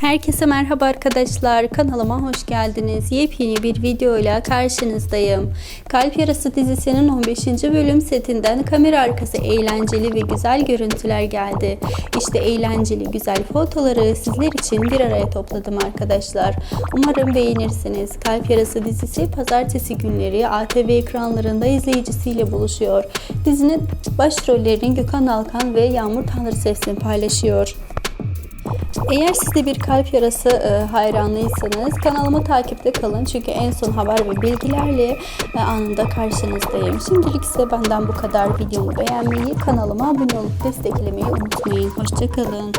Herkese merhaba arkadaşlar. Kanalıma hoş geldiniz. Yepyeni bir videoyla karşınızdayım. Kalp Yarası dizisinin 15. bölüm setinden kamera arkası eğlenceli ve güzel görüntüler geldi. İşte eğlenceli güzel fotoları sizler için bir araya topladım arkadaşlar. Umarım beğenirsiniz. Kalp Yarası dizisi pazartesi günleri ATV ekranlarında izleyicisiyle buluşuyor. Dizinin başrollerini Gökhan Alkan ve Yağmur Tanrıses'in paylaşıyor. Eğer siz de bir kalp yarası e, hayranlıysanız kanalıma takipte kalın. Çünkü en son haber ve bilgilerle e, anında karşınızdayım. Şimdilik ise benden bu kadar. Videomu beğenmeyi, kanalıma abone olup desteklemeyi unutmayın. Hoşçakalın.